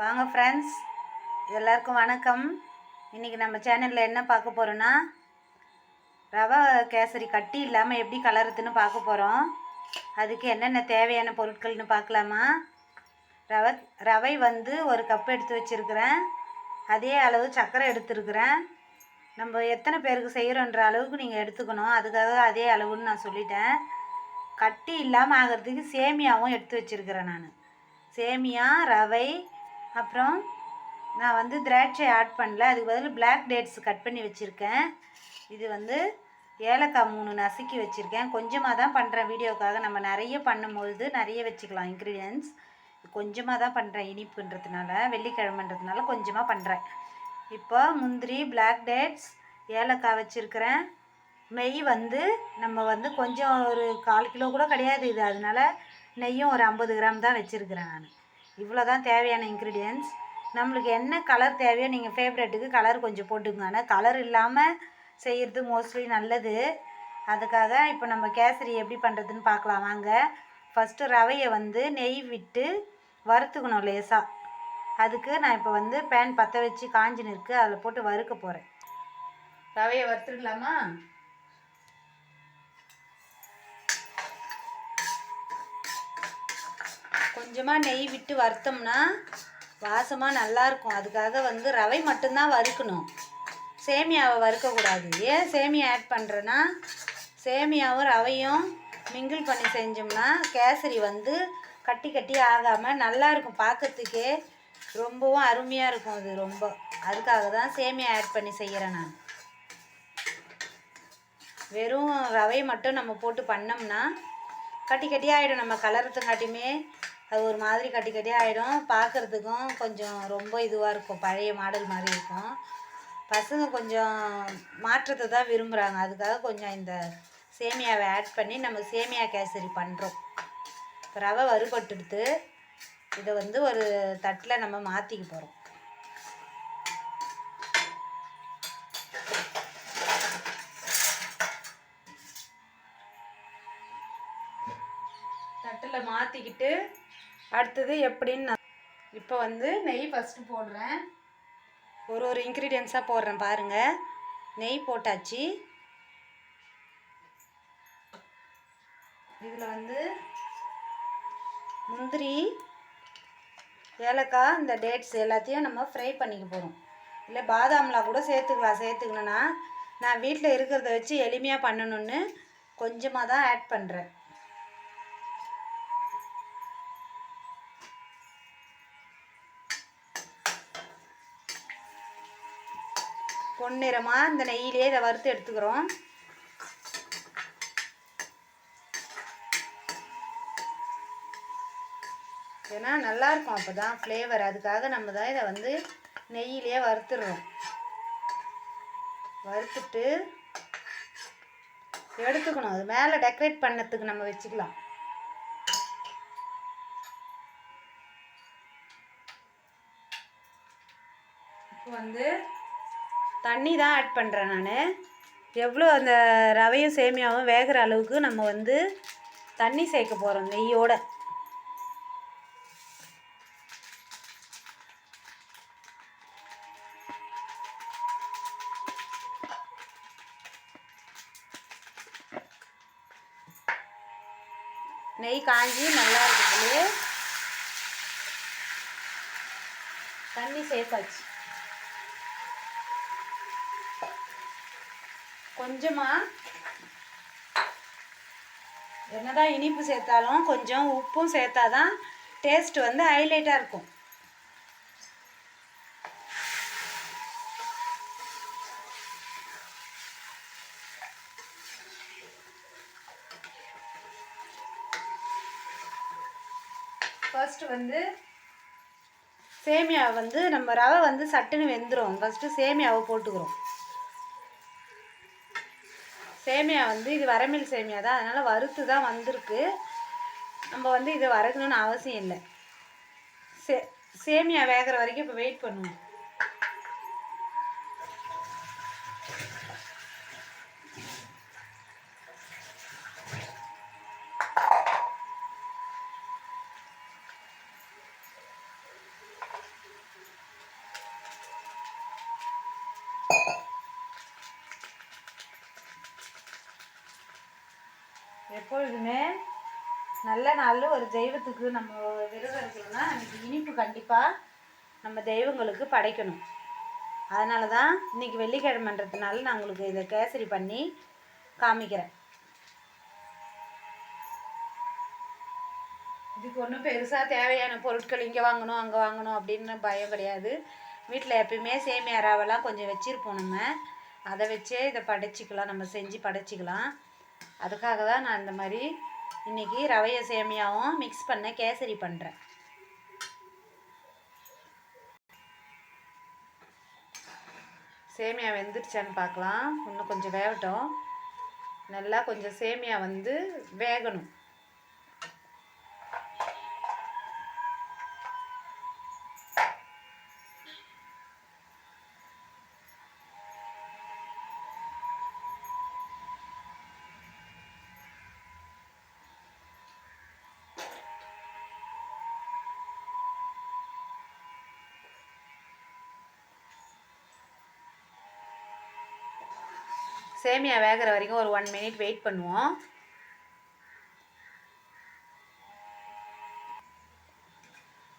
வாங்க ஃப்ரெண்ட்ஸ் எல்லாருக்கும் வணக்கம். இன்றைக்கி நம்ம சேனலில் என்ன பார்க்க போகிறோன்னா ரவை கேசரி கட்டி இல்லாமல் எப்படி கலருதுன்னு பார்க்க போகிறோம் அதுக்கு என்னென்ன தேவையான பொருட்கள்னு பார்க்கலாமா? ரவை ரவை வந்து ஒரு கப் எடுத்து வச்சுருக்கிறேன். அதே அளவு சர்க்கரை எடுத்துருக்கிறேன். நம்ம எத்தனை பேருக்கு செய்கிறோன்ற அளவுக்கு நீங்கள் எடுத்துக்கணும். அதுக்காக அதே அளவுன்னு நான் சொல்லிட்டேன். கட்டி இல்லாமல் ஆகிறதுக்கு சேமியாவும் எடுத்து வச்சுருக்கிறேன் நான். சேமியா ரவை அப்புறம் நான் வந்து திராட்சை ஆட் பண்ணல. அதுக்கு பதில் பிளாக் டேட்ஸ் கட் பண்ணி வச்சுருக்கேன். இது வந்து ஏலக்காய் மூணு நசுக்கி வச்சுருக்கேன். கொஞ்சமாக தான் பண்ணுறேன் வீடியோக்காக. நம்ம நிறைய பண்ணும்பொழுது நிறைய வச்சுக்கலாம் இன்க்ரீடியன்ஸ் கொஞ்சமாக தான் பண்ணுறேன் இனிப்புன்றதுனால வெள்ளிக்கிழமைன்றதுனால கொஞ்சமாக பண்ணுறேன் இப்போ முந்திரி பிளாக் டேட்ஸ் ஏலக்காய் வச்சுருக்கிறேன். நெய் வந்து நம்ம வந்து கொஞ்சம் ஒரு கால் கிலோ கூட கிடையாது இது. அதனால நெய்யும் ஒரு ஐம்பது கிராம் தான் வச்சுருக்கிறேன் நான். இவ்வளோ தான் தேவையான இன்க்ரீடியன்ஸ் நம்மளுக்கு என்ன கலர் தேவையோ நீங்கள் ஃபேவரெட்டுக்கு கலர் கொஞ்சம் போட்டுக்கோங்க. ஆனால் கலர் இல்லாமல் செய்கிறது மோஸ்ட்லி நல்லது. அதுக்காக இப்போ நம்ம கேசரி எப்படி பண்ணுறதுன்னு பார்க்கலாம். வாங்க. ஃபஸ்ட்டு ரவையை வந்து நெய் விட்டு வறுத்துக்கணும் லேசாக அதுக்கு நான் இப்போ வந்து பேன் பற்ற வச்சு காஞ்சின்னு இருக்குது அதில் போட்டு வறுக்க போகிறேன் ரவையை வறுத்துடலாமா? கொஞ்சமாக நெய் விட்டு வறுத்தோம்னா வாசமாக நல்லாயிருக்கும் அதுக்காக வந்து ரவை மட்டும்தான் வறுக்கணும். சேமியாவை வறுக்கக்கூடாது ஏன் சேமியா ஆட் பண்ணுறேன்னா சேமியாவும் ரவையும் மிங்கிள் பண்ணி செஞ்சோம்னா கேசரி வந்து கட்டி கட்டி ஆகாமல் நல்லா இருக்கும். பார்க்கறதுக்கே ரொம்பவும் அருமையாக இருக்கும் அது ரொம்ப. அதுக்காக தான் சேமியா ஆட் பண்ணி செய்கிறேன் நான். வெறும் ரவை மட்டும் நம்ம போட்டு பண்ணோம்னா கட்டி கட்டி ஆகிடும் நம்ம கலரத்துங்காட்டியுமே அது ஒரு மாதிரி கட்டி கட்டி ஆகிடும் பார்க்குறதுக்கும் கொஞ்சம் ரொம்ப இதுவாக இருக்கும். பழைய மாடல் மாதிரி இருக்கும். பசங்க கொஞ்சம் மாற்றத்தை தான் விரும்புகிறாங்க அதுக்காக கொஞ்சம் இந்த சேமியாவை ஆட் பண்ணி நம்ம சேமியா கேசரி பண்ணுறோம் இப்போ ரவை வறுபட்டுடுத்து. இதை வந்து ஒரு தட்டில் நம்ம மாற்றிக்க போகிறோம் தட்டில் மாற்றிக்கிட்டு அடுத்தது எப்படின்னு நான் இப்போ வந்து நெய் ஃபஸ்ட்டு போடுறேன். ஒரு ஒரு இன்க்ரீடியன்ஸாக போடுறேன் பாருங்கள் நெய் போட்டாச்சு. இதில் வந்து முந்திரி ஏலக்காய் இந்த டேட்ஸ் எல்லாத்தையும் நம்ம ஃப்ரை பண்ணிக்க போகிறோம் இல்லை பாதாம்லாம் கூட சேர்த்துக்கலாம் சேர்த்துக்கணுன்னா நான் வீட்டில் இருக்கிறத வச்சு எளிமையாக பண்ணணுன்னு கொஞ்சமாக தான் ஆட் பண்ணுறேன் பொன்னிறமாக இந்த நெய்யிலே இதை வறுத்து எடுத்துக்கிறோம். ஏன்னா நல்லாயிருக்கும் அப்போ தான் ஃப்ளேவர் அதுக்காக நம்ம தான் இதை வந்து நெய்யிலே வறுத்துடுறோம். வறுத்துட்டு எடுத்துக்கணும். அது மேலே டெக்கரேட் பண்ணத்துக்கு நம்ம வச்சுக்கலாம். இப்போ வந்து தண்ணி தான் ஆட் பண்ணுறேன் நான். எவ்வளோ அந்த ரவையும் சேமியாவும் வேகிற அளவுக்கு நம்ம வந்து தண்ணி சேர்க்க போகிறோம் நெய்யோட. நெய் காஞ்சி நல்லா இருக்குது தண்ணி சேர்த்தாச்சு. கொஞ்சமாக என்னதான் இனிப்பு சேர்த்தாலும் கொஞ்சம் உப்பும் சேர்த்தாதான் டேஸ்ட் வந்து ஹைலைட்டாக இருக்கும். ஃபர்ஸ்ட் வந்து சேமியாவை வந்து நம்ம ரவை வந்து சட்டுன்னு வெந்துடும் ஃபஸ்ட்டு சேமியாவை போட்டுக்கிறோம். சேமியா வந்து இது வரமில் சேமியா தான். அதனால் வறுத்து தான் வந்திருக்கு. நம்ம வந்து இதை வறுக்கணும்னு அவசியம் இல்லை. சே சேமியா வேகிற வரைக்கும் இப்போ வெயிட் பண்ணுவோம். எப்பொழுதுமே நல்ல நாளில் ஒரு தெய்வத்துக்கு நம்ம விரதம் இருக்கணும்னா நமக்கு இனிப்பு கண்டிப்பாக நம்ம தெய்வங்களுக்கு படைக்கணும். அதனால தான் இன்றைக்கி வெள்ளிக்கிழமைன்றதுனால நான் உங்களுக்கு இதை கேசரி பண்ணி காமிக்கிறேன். இதுக்கு ஒன்றும் பெருசாக தேவையான பொருட்கள் இங்கே வாங்கணும் அங்கே வாங்கணும் அப்படின்னு பயம் கிடையாது. வீட்டில் எப்பயுமே சேமியா ரவெல்லாம் கொஞ்சம் வச்சுருப்போம் நம்ம. அதை வச்சே இதை படைச்சிக்கலாம் நம்ம செஞ்சு படைச்சிக்கலாம். அதுக்காக தான் நான் இந்த மாதிரி இன்றைக்கி ரவைய சேமியாவும் மிக்ஸ் பண்ண கேசரி பண்ணுறேன் சேமியா வெந்துடுச்சான்னு பார்க்கலாம். இன்னும் கொஞ்சம் வேகட்டும். நல்லா கொஞ்சம் சேமியா வந்து வேகணும். சேமியா வேகிற வரைக்கும் ஒரு ஒன் மினிட் வெயிட் பண்ணுவோம்.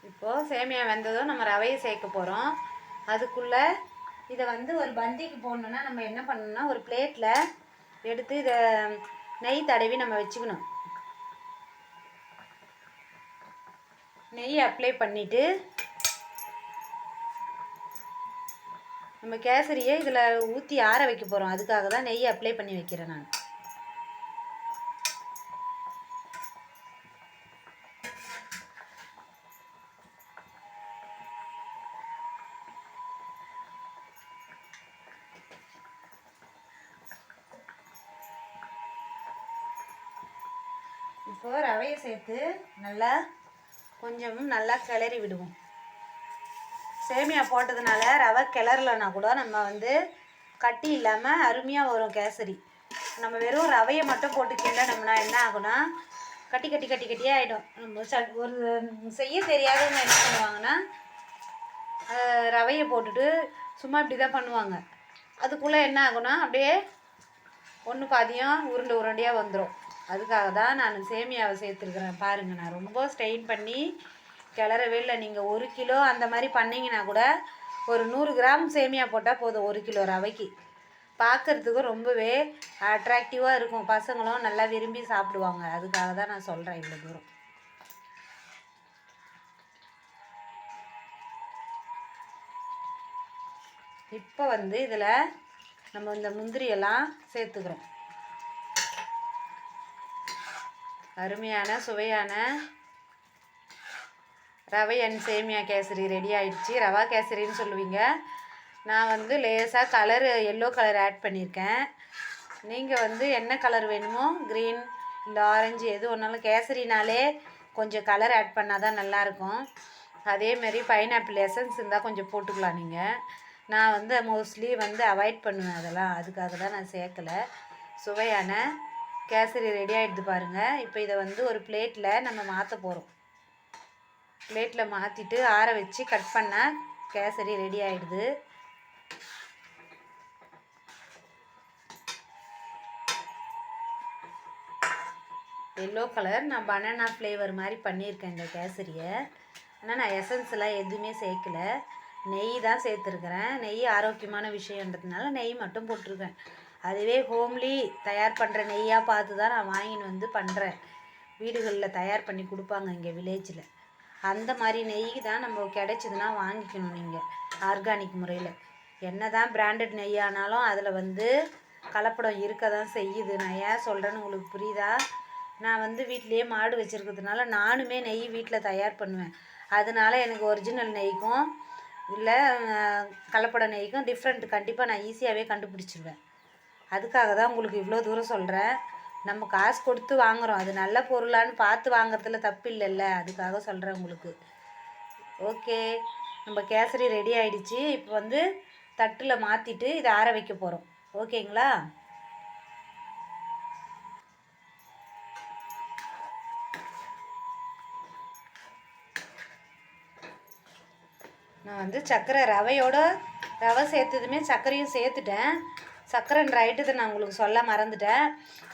இப்போது சேமியா வெந்ததும் நம்ம ரவையை சேர்க்க போகிறோம் அதுக்குள்ளே இதை வந்து ஒரு பந்திக்கு போடணுன்னா நம்ம என்ன பண்ணணும்னா ஒரு பிளேட்டில் எடுத்து இதை நெய் தடவி நம்ம வச்சுக்கணும். நெய் அப்ளை பண்ணிவிட்டு நம்ம கேசரியை இதில் ஊற்றி ஆற வைக்க போகிறோம் அதுக்காக தான் நெய் அப்ளை பண்ணி வைக்கிறேன் நான். இப்போ ரவையை சேர்த்து நல்லா கொஞ்சம் நல்லா கிளறி விடுவோம். சேமியா போட்டதுனால ரவை கிளறலனா கூட நம்ம வந்து கட்டி இல்லாமல் அருமையாக வரும் கேசரி. நம்ம வெறும் ரவையை மட்டும் போட்டு கிண்டனோம்னா என்ன ஆகும்னா கட்டி கட்டி கட்டி கட்டியே ஆகிடும் நம்ம ச ஒரு செய்ய தெரியாதவங்க என்ன பண்ணுவாங்கன்னா ரவையை போட்டுட்டு சும்மா இப்படி தான் பண்ணுவாங்க. அதுக்குள்ளே என்ன ஆகும்னா அப்படியே ஒன்று பாதியம் உருண்டை உருண்டையாக வந்துடும் அதுக்காக தான் நான் சேமியாவை சேர்த்துருக்குறேன். பாருங்கள் நான் ரொம்ப ஸ்ட்ரெயின் பண்ணி கிளறவே இல்லை. நீங்கள் ஒரு கிலோ அந்த மாதிரி பண்ணிங்கன்னா கூட ஒரு நூறு கிராம் சேமியா போட்டால் போதும் ஒரு கிலோ ரவைக்கு. பார்க்கறதுக்கு ரொம்பவே அட்ராக்டிவாக இருக்கும். பசங்களும் நல்லா விரும்பி சாப்பிடுவாங்க. அதுக்காக தான் நான் சொல்கிறேன் இவ்வளோ தூரம். இப்போ வந்து இதில் நம்ம இந்த முந்திரியெல்லாம் சேர்த்துக்கிறோம். அருமையான சுவையான ரவை அண்ட் சேமியா கேசரி ரெடி ஆயிடுச்சு. ரவா கேசரின்னு சொல்லுவீங்க. நான் வந்து லேசாக கலரு எல்லோ கலர் ஆட் பண்ணியிருக்கேன். நீங்கள் வந்து என்ன கலர் வேணுமோ க்ரீன் இல்லை ஆரஞ்சு எது ஒன்றாலும் கேசரினாலே கொஞ்சம் கலர் ஆட் பண்ணால் தான் நல்லாயிருக்கும் அதேமாரி பைனாப்பிள் எசன்ஸ் இருந்தால் கொஞ்சம் போட்டுக்கலாம் நீங்கள் நான் வந்து மோஸ்ட்லி வந்து அவாய்ட் பண்ணுவேன் அதெல்லாம். அதுக்காக தான் நான் சேர்க்கலை. சுவையான கேசரி ரெடி ஆகிடுது பாருங்கள் இப்போ இதை வந்து ஒரு பிளேட்டில் நம்ம மாற்ற போகிறோம் பிளேட்டில் மாற்றிட்டு ஆற வச்சு கட் பண்ணால் கேசரி ரெடி ஆகிடுது எல்லோ கலர். நான் பனானா ஃப்ளேவர் மாதிரி பண்ணியிருக்கேன் இந்த கேசரியை. ஆனால் நான் எசன்ஸ்லாம் எதுவுமே சேர்க்கல. நெய் தான் சேர்த்துருக்குறேன். நெய் ஆரோக்கியமான விஷயன்றதுனால நெய் மட்டும் போட்டிருக்கேன். அதுவே ஹோம்லி தயார் பண்ணுற நெய்யாக பார்த்து தான் நான் வாங்கின்னு வந்து பண்ணுறேன் வீடுகளில் தயார் பண்ணி கொடுப்பாங்க இங்கே வில்லேஜில். அந்த மாதிரி நெய் தான் நம்ம கிடைச்சதுன்னா வாங்கிக்கணும் நீங்கள் ஆர்கானிக் முறையில். என்ன தான் பிராண்டட் நெய் ஆனாலும் அதில் வந்து கலப்படம் இருக்க தான் செய்யுது. நான் ஏன் சொல்கிறேன்னு உங்களுக்கு புரியுதா? நான் வந்து வீட்லேயே மாடு வச்சுருக்கிறதுனால நானுமே நெய் வீட்டில் தயார் பண்ணுவேன். அதனால எனக்கு ஒரிஜினல் நெய்க்கும் இல்லை கலப்பட நெய்க்கும் டிஃப்ரெண்ட் கண்டிப்பாக நான் ஈஸியாகவே கண்டுபிடிச்சிருவேன். அதுக்காக தான் உங்களுக்கு இவ்வளோ தூரம் சொல்கிறேன் நம்ம காசு கொடுத்து வாங்குறோம். அது நல்ல பொருளான்னு பார்த்து வாங்குறதுல தப்பு இல்லைல்ல. அதுக்காக சொல்கிறேன் உங்களுக்கு. ஓகே. நம்ம கேசரி ரெடி ஆயிடுச்சு. இப்போ வந்து தட்டில் மாற்றிட்டு இதை ஆற வைக்க போகிறோம் ஓகேங்களா? நான் வந்து சர்க்கரை ரவையோட ரவை சேர்த்ததுமே சர்க்கரையும் சேர்த்துட்டேன். சக்கரைன்ற ஐட்டத்தை நான் உங்களுக்கு சொல்ல மறந்துட்டேன்.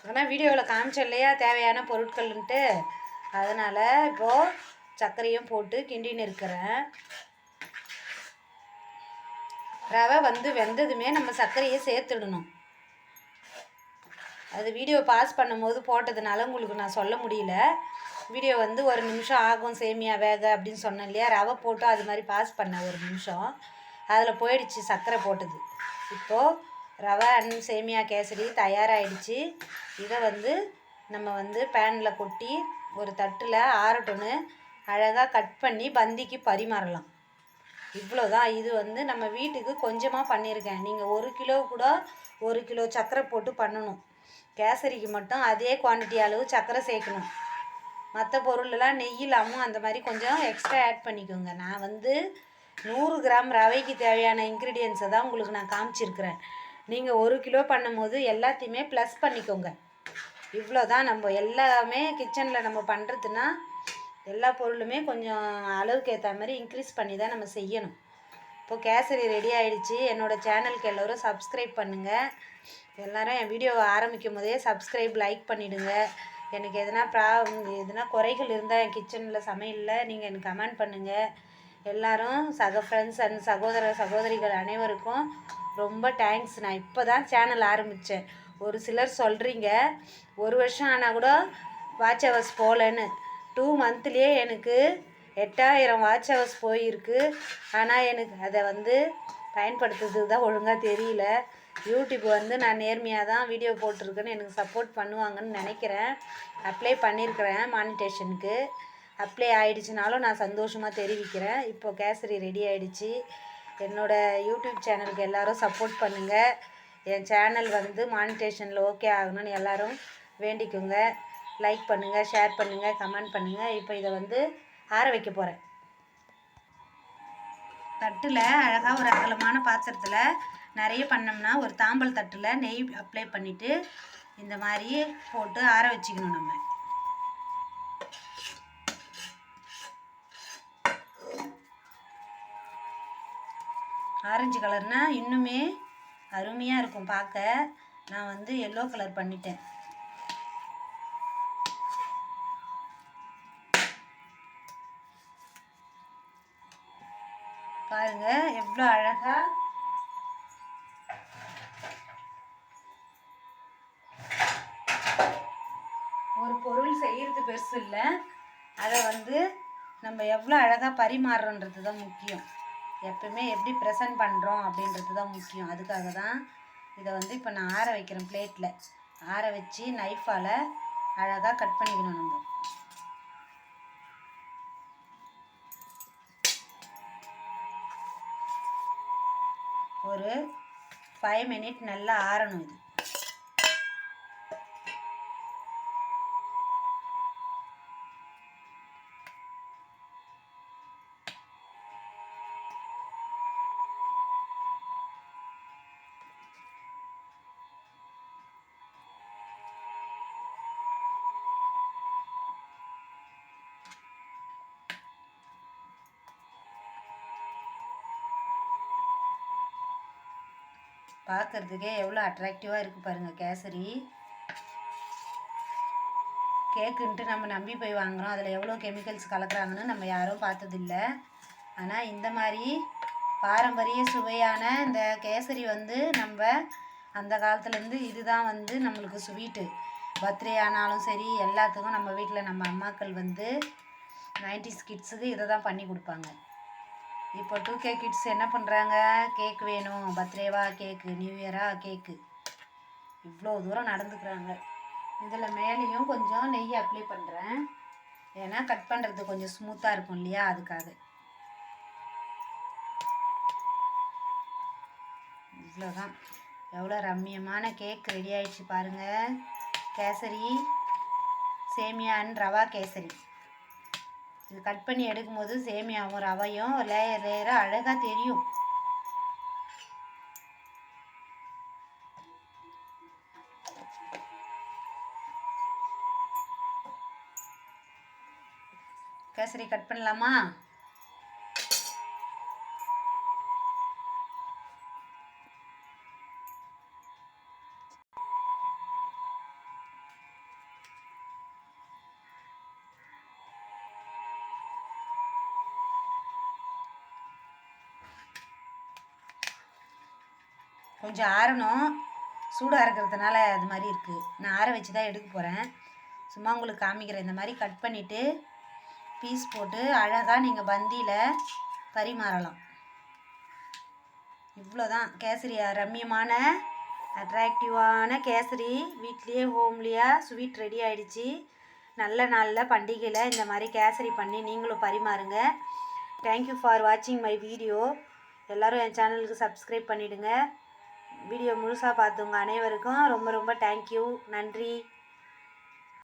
ஆனால் வீடியோவில் காமிச்சோம் இல்லையா தேவையான பொருட்கள்ன்ட்டு. அதனால் இப்போது சர்க்கரையும் போட்டு கிண்டின்னு இருக்கிறேன். ரவை வந்து வெந்ததுமே நம்ம சர்க்கரையை சேர்த்துடணும். அது வீடியோ பாஸ் பண்ணும்போது போட்டதுனால உங்களுக்கு நான் சொல்ல முடியல. வீடியோ வந்து ஒரு நிமிஷம் ஆகும் சேமியா வேக அப்படின்னு சொன்னேன் இல்லையா ரவை போட்டு அது மாதிரி பாஸ் பண்ணேன் ஒரு நிமிஷம். அதில் போயிடுச்சு சர்க்கரை போட்டது. இப்போது ரவை அண்ட் சேமியா கேசரி தயாராகிடுச்சு இதை வந்து நம்ம வந்து பேனில் கொட்டி ஒரு தட்டில் ஆறட்டும்னு அழகாக கட் பண்ணி பந்திக்கு பரிமாறலாம். இவ்வளோதான் இது வந்து நம்ம வீட்டுக்கு கொஞ்சமாக பண்ணியிருக்கேன். நீங்கள் ஒரு கிலோ கூட ஒரு கிலோ சர்க்கரை போட்டு பண்ணணும். கேசரிக்கு மட்டும் அதே குவான்டிட்டி அளவு சர்க்கரை சேர்க்கணும். மற்ற பொருளெல்லாம் நெய் இல்லாமல் அந்த மாதிரி கொஞ்சம் எக்ஸ்ட்ரா ஆட் பண்ணிக்கோங்க. நான் வந்து நூறு கிராம் ரவைக்கு தேவையான இன்க்ரீடியன்ஸை தான் உங்களுக்கு நான் காமிச்சிருக்கிறேன். நீங்கள் ஒரு கிலோ பண்ணும்போது எல்லாத்தையுமே ப்ளஸ் பண்ணிக்கோங்க. இவ்வளோ தான் நம்ம எல்லாமே கிச்சனில் நம்ம பண்ணுறதுன்னா எல்லா பொருளுமே கொஞ்சம் அளவுக்கு ஏற்ற மாதிரி இன்க்ரீஸ் பண்ணி தான் நம்ம செய்யணும். இப்போ கேசரி ரெடி ஆகிடுச்சு என்னோடய சேனலுக்கு எல்லோரும் சப்ஸ்கிரைப் பண்ணுங்கள் எல்லோரும் என் வீடியோவை ஆரம்பிக்கும் போதே சப்ஸ்கிரைப் லைக் பண்ணிவிடுங்க எனக்கு எதனா ப்ரா எதனா குறைகள் இருந்தால் என் கிச்சனில் சமையலில் நீங்கள் எனக்கு கமெண்ட் பண்ணுங்கள் எல்லாரும் சக ஃப்ரெண்ட்ஸ் அண்ட் சகோதர சகோதரிகள் அனைவருக்கும் ரொம்ப தேங்க்ஸ் நான் இப்போ தான் சேனல் ஆரம்பித்தேன் ஒரு சிலர் சொல்கிறீங்க ஒரு வருஷம் ஆனால் கூட வாட்ச் ஹவர்ஸ் போகலன்னு டூ மந்த்லேயே எனக்கு எட்டாயிரம் வாட்ச் ஹவர்ஸ் போயிருக்கு. ஆனால் எனக்கு அதை வந்து பயன்படுத்துறது தான் ஒழுங்காக தெரியல. யூடியூப் வந்து நான் நேர்மையாக தான் வீடியோ போட்டிருக்கேன்னு எனக்கு சப்போர்ட் பண்ணுவாங்கன்னு நினைக்கிறேன். அப்ளை பண்ணியிருக்கிறேன் மானிட்டேஷனுக்கு அப்ளை ஆகிடுச்சினாலும் நான் சந்தோஷமாக தெரிவிக்கிறேன். இப்போது கேசரி ரெடி ஆகிடுச்சி என்னோடய யூடியூப் சேனலுக்கு எல்லோரும் சப்போர்ட் பண்ணுங்கள் என் சேனல் வந்து மானிட்டேஷனில் ஓகே ஆகணும்னு எல்லோரும் வேண்டிக்கோங்க. லைக் பண்ணுங்கள் ஷேர் பண்ணுங்கள் கமெண்ட் பண்ணுங்கள் இப்போ இதை வந்து ஆற வைக்க போகிறேன் தட்டில் அழகாக ஒரு அகலமான பாத்திரத்தில் நிறைய பண்ணோம்னா ஒரு தாம்பல் தட்டில் நெய் அப்ளை பண்ணிவிட்டு இந்த மாதிரி போட்டு ஆற வச்சுக்கணும் நம்ம. ஆரஞ்சு கலர்னால் இன்னுமே அருமையாக இருக்கும் பார்க்க. நான் வந்து எல்லோ கலர் பண்ணிட்டேன். பாருங்க எவ்வளோ அழகாக ஒரு பொருள் செய்கிறது பெருசு இல்லை. அதை வந்து நம்ம எவ்வளோ அழகாக பரிமாறுறன்றது தான் முக்கியம். எப்பவுமே எப்படி ப்ரெசன்ட் பண்ணுறோம் அப்படின்றது தான் முக்கியம். அதுக்காக தான் இதை வந்து இப்போ நான் ஆற வைக்கிறேன் பிளேட்டில் ஆற வச்சு நைஃபால் அழகாக கட் பண்ணிக்கணும் நம்ம. ஒரு ஃபைவ் மினிட் நல்லா ஆறணும் இது. பார்க்குறதுக்கே எவ்வளோ அட்ராக்டிவாக இருக்குது பாருங்கள் கேசரி. கேக்குன்ட்டு நம்ம நம்பி போய் வாங்குகிறோம் அதில் எவ்வளோ கெமிக்கல்ஸ் கலக்குறாங்கன்னு நம்ம யாரும் பார்த்ததில்ல. ஆனால் இந்த மாதிரி பாரம்பரிய சுவையான இந்த கேசரி வந்து நம்ம அந்த காலத்துலேருந்து இதுதான் வந்து நம்மளுக்கு ஸ்வீட்டு பர்த்டே ஆனாலும் சரி எல்லாத்துக்கும் நம்ம வீட்டில் நம்ம அம்மாக்கள் வந்து நைன்டிஸ் கிட்ஸுக்கு இதை தான் பண்ணி கொடுப்பாங்க. இப்போ டூ கே கிட்ஸ் என்ன பண்ணுறாங்க கேக் வேணும். பர்த்டேவா கேக்கு நியூ இயரா கேக்கு இவ்வளோ தூரம் நடந்துக்கிறாங்க. இதில் மேலேயும் கொஞ்சம் நெய் அப்ளை பண்ணுறேன் ஏன்னா கட் பண்ணுறது கொஞ்சம் ஸ்மூத்தாக இருக்கும் இல்லையா? அதுக்காக. இவ்வளோதான் எவ்வளோ ரம்மியமான கேக் ரெடி ஆயிடுச்சு பாருங்கள் கேசரி சேமியான் ரவா கேசரி. இது கட் பண்ணி எடுக்கும்போது சேமியாவும் ரவையும் லேயர் லேயராக அழகாக தெரியும். கேசரி கட் பண்ணலாமா? கொஞ்சம் ஆறணும். சூடாக இருக்கிறதுனால அது மாதிரி இருக்குது நான் ஆற வச்சு தான் எடுக்க போகிறேன் சும்மா உங்களுக்கு காமிக்கிறேன். இந்த மாதிரி கட் பண்ணிவிட்டு பீஸ் போட்டு அழகாக நீங்கள் பந்தியில் பரிமாறலாம். இவ்வளோதான் கேசரி ரம்மியமான அட்ராக்டிவான கேசரி. வீட்லேயே ஹோம்லியாக ஸ்வீட் ரெடி ஆகிடுச்சி நல்ல நாளில் பண்டிகையில் இந்த மாதிரி கேசரி பண்ணி நீங்களும் பரிமாறுங்க. தேங்க்யூ ஃபார் வாட்சிங் மை வீடியோ எல்லோரும் என் சேனலுக்கு சப்ஸ்கிரைப் பண்ணிவிடுங்க வீடியோ முழுசாக பார்த்தவங்க அனைவருக்கும் ரொம்ப ரொம்ப தேங்க்யூ நன்றி.